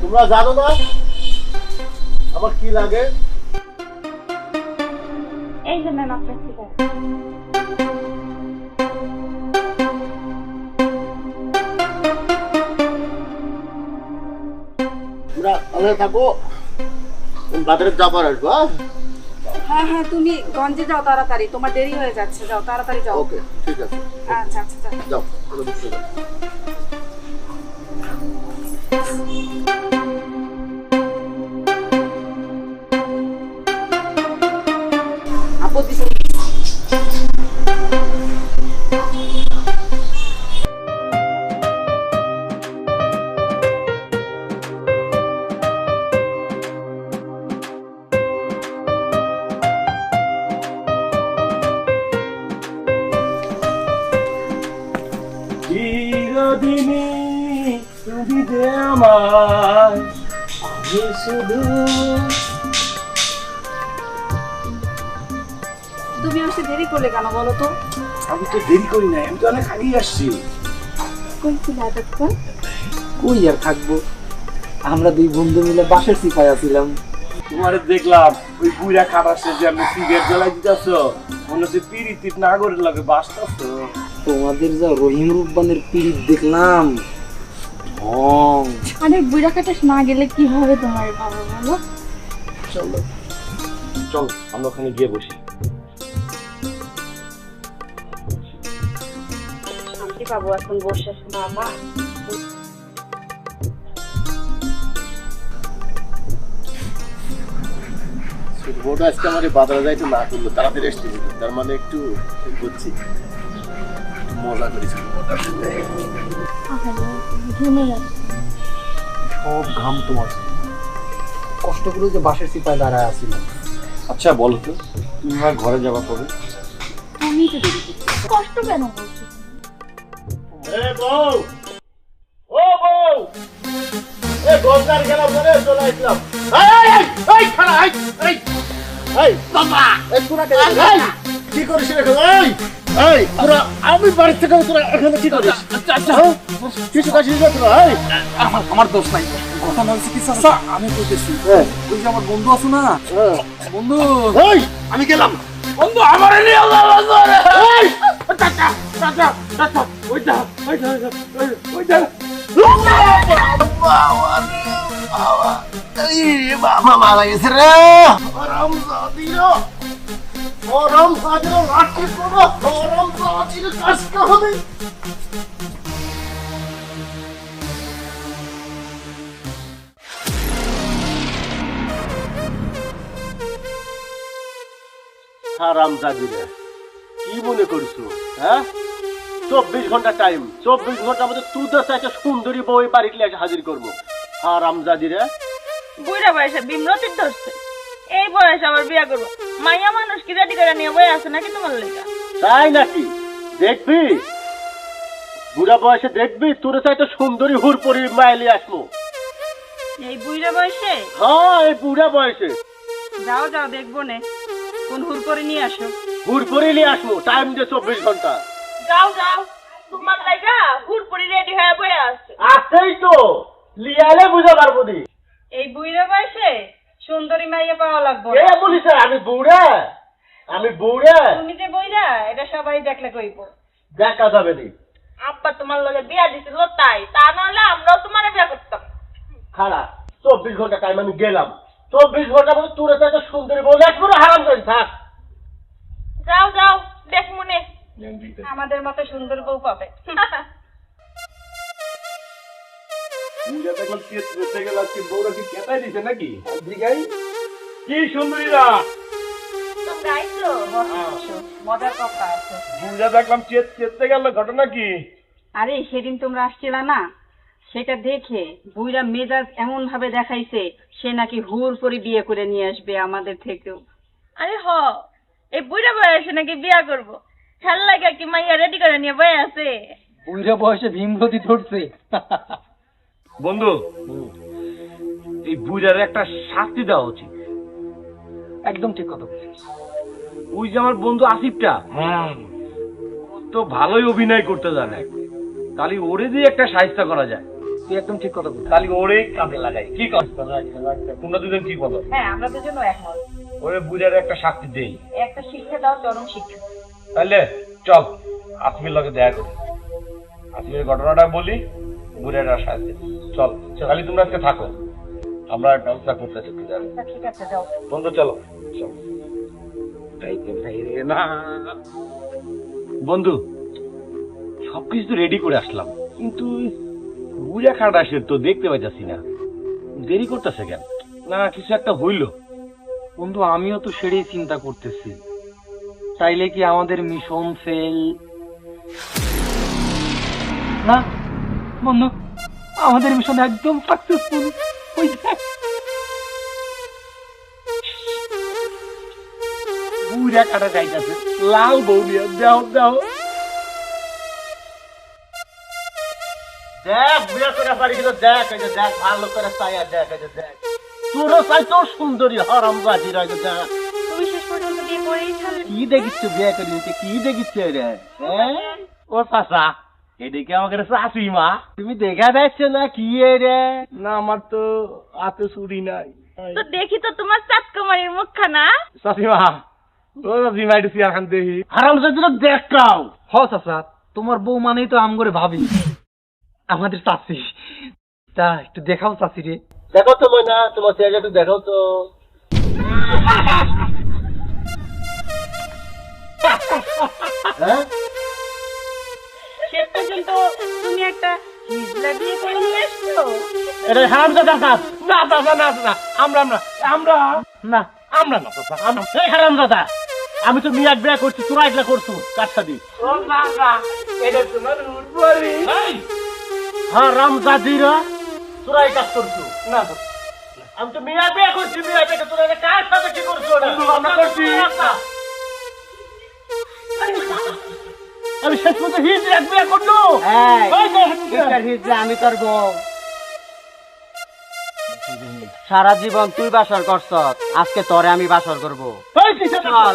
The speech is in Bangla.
তোমরা জানো না আমার কি লাগে? এই যে ম্যাম আপনার সিগারেট তোমরা তাহলে থাকো। আমি বাজারে যাবার আসব হ্যাঁ? হ্যাঁ হ্যাঁ তুমি গঞ্জে যাও তাড়াতাড়ি। তোমার দেরি হয়ে যাচ্ছে যাও তাড়াতাড়ি যাও। ওকে ঠিক আছে। আচ্ছা আচ্ছা যাও। যাও কোনো দুঃখ নেই। আপত্তি চিরদিনই যে আমার আমি শুধু তুমি আসতে দেরি করলে কেন বলো তো? আমি তো দেরি করি না আমি তো অনেক আগেই আসছি। কই ছিল এতক্ষণ? কই আর থাকব? আমরা দুই বন্ধু মিলে বাসের সিপাই আছিলাম। তোমার দেখলাম ওই বুড়া খাটাসে যে আমি সিগারেট জ্বালাই দিতেছ। মনে হচ্ছে পিরিতির নাগরের লাগে বাসতেছ তোমাদের যা রহিম রূপবানের পিড়িত দেখলাম ঢং আরে বুড়া কাটাস না গেলে কি হবে তোমার বাবা বলো? চলো চল আমরা ওখানে গিয়ে বসি। শান্তি পাবো এখন বসে? বাবা। ছোট বউটা আজকে আমার বাজারে যাইতে না করল তাড়াতাড়ি এসে তার মানে একটু বুঝছি। একটু মজা করি সব ঘাম তোমার। কষ্ট করে যে বাসের সিপাই দাঁড়ায় আছিলাম আচ্ছা বলো তো তুমি আমার ঘরে যাওয়া তো কষ্ট কেন করছি? এ বউ! ও বউ! এ গন্ডার গেলাম ধরে চলে আসলাম। এই এই এই এই এই এই বাবা! এই তোরা কে এই কি করিস রে? এই! এই তোরা আমি বাড়ি থেকে তোরা এখানে কি করিস? আচ্ছা আচ্ছা কিছু কাজ না তোরা এই। আমার আমার দোষ নাই। ঘটনা হয়েছে কি চাচা আমি কইতেছি হ্যাঁ। ওই যে আমার বন্ধু আছে না? হ্যাঁ। বন্ধু এই। আমি গেলাম। বন্ধু আমার নিয়ে এই। চাচা চাচা চাচা ওইটা ওইটা ওইটা বাবা মারা গেছে রে। আরাম জাদির আরাম জাদির লাঠি করো আরাম জাদির কাজটা হবে। হারাম জাদিরে কি মনে করছ হ্যাঁ? চব্বিশ ঘণ্টা টাইম চব্বিশ ঘণ্টার মধ্যে তুই তো একটা সুন্দরী বই বাড়িতে এসে হাজির করব। হারাম জাদিরে বুড়া বয়সে বিমরতির ধরছে এই বয়সে আবার বিয়া করব। মাইয়া মানুষ কি রেডি করে নিয়ে বয়ে আছে নাকি তোমার লেগা? তাই নাকি? দেখবি? বুড়া বয়সে দেখবি তোর চাইতে সুন্দরী হুর পরি মাইলি আসমু এই বুড়া বয়সে? হ্যাঁ এই বুড়া বয়সে। যাও যাও দেখব নে। কোন হুর করে নিয়ে আসো। হুর পরি নিয়ে আসমু টাইম দিয়ে চব্বিশ ঘণ্টা। যাও যাও। তোমার লাগা হুর পরি রেডি হয়ে বয়ে আছে। আসেই তো। লিয়ালে বুঝা পারব দি এই বুড়া বয়সে? সুন্দরী মাইয়া পাওয়া লাগবো কে বলিছে আমি বুড়া আমি বুড়া। তুমি যে বইরা এটা সবাই দেখলে কইব। দেখা যাবে দি আব্বা তোমার লগে বিয়া দিছিল তাই তা নাহলে আমরাও তোমার বিয়া করতাম। খারাপ চব্বিশ ঘণ্টা টাইম আমি গেলাম। চব্বিশ ঘণ্টা মধ্যে তোর চাইতে সুন্দরী বউ এক করে হারাম করি থাক। যাও যাও দেখ মনে। আমাদের মতো সুন্দর বউ পাবে। বুঝা দেখলাম কে আজকে বউরা কি কেতাই দিছে নাকি? দিঘাই কি সুন্দরীরা? তোমরা আইছো বসো, মজার কথা আছে। বুঝা দেখলাম চেত চেতে গেল ঘটনা কি? আরে সেদিন তোমরা আসছিলা না? সেটা দেখে বুইরা মেজাজ এমন ভাবে দেখাইছে সে নাকি হুর করে বিয়ে করে নিয়ে আসবে আমাদের থেকেও। আরে হ এই বুড়া বয়সে নাকি বিয়া করব? খেল লাগে কি মাইয়া রেডি করে নিয়ে বয়ে আছে? বুইরা বয়সে ভীমরতি ধরছে। বন্ধু এই বুড়ার একটা শাস্তি দেওয়া উচিত। একদম ঠিক কথা বলছিস। ওই যে আমার বন্ধু আসিফটা হ্যাঁ। তো ভালোই অভিনয় করতে জানে। তাহলে ওরে দিয়ে একটা সাহিত্য করা যায়। তুই একদম ঠিক কথা বল তাহলে ওরে কাঁধে লাগাই। কি কর তোমরা দুজন কি বলো হ্যাঁ আমরা দুজনও একমত। ওরে বুঝার একটা শাস্তি দেই। একটা শিক্ষা দাও চরম শিক্ষা। তাহলে চল আসমির লগে দেখা করি। আসমির ঘটনাটা বলি। বুড়াটা সাথে চল খালি তোমরা আজকে থাকো। আমরা ব্যবস্থা করতেছি আচ্ছা, ঠিক আছে যাও। বন্ধু চলো। চলো। না। বন্ধু সবকিছু তো রেডি করে আসলাম। কিন্তু বুড়া খাট আসে তো দেখতে পাইতাছি না। দেরি করতেছে কেন? না কিছু একটা হইল। বন্ধু আমিও তো সেটাই চিন্তা করতেছি। তাইলে কি আমাদের মিশন ফেল না বন্ধু আমাদের মিশন একদম সাকসেসফুল ওই দেখ। বুড়া কাটা যাইতাছে। লাল বৌলিয়া দাও দাও দেখ বিয়ে করে পারি কিন্তু দেখ এই যে দেখ ভালো করে চাইয়া দেখ এই যে দেখ। তোরও চাই তোর সুন্দরী হরম বাজি রয়ে দেখ। তুমি শেষ পর্যন্ত বিয়ে করেই কি দেখিস বিয়ে করি কি দেখিস রে? হ্যাঁ? এদিকে আমাকে চাষি মা। তুমি দেখা যাচ্ছে না কি রে না আমার তো হাতে চুরি নাই। তো দেখি তো তোমার চাঁদ কুমারীর মুখখানা চাষিমা ও চাষিমা একটু চেয়ার খান দেখি। হারাম যদি দেখ কাও হ চাচা তোমার বউ মানেই তো আম করে ভাবি। আমাদের চাচি। তা একটু দেখাও চাচি রে। দেখো তো ময়না তোমার চেয়ারটা একটু দেখো তো। হ্যাঁ? শেষ পর্যন্ত তুমি একটা হিজলা বিয়ে করে নিয়ে আসছো এটা হারাম দাদা কাজ না চাষা না না আমরা না। আমরা না আমরা। এই দাদা আমি তো মিয়াক বিয়া করছি তোরা এগুলা করছ কার সাথে? ও না এটা তোমার উর্বরী। তোরা এই কাজ করছ। না আমি তো মিয়া বিয়া করছি মিয়া বিয়া করল তোর বউ। সারা জীবন তুই বাসর করছ আজকে তরে আমি বাসর করব চল,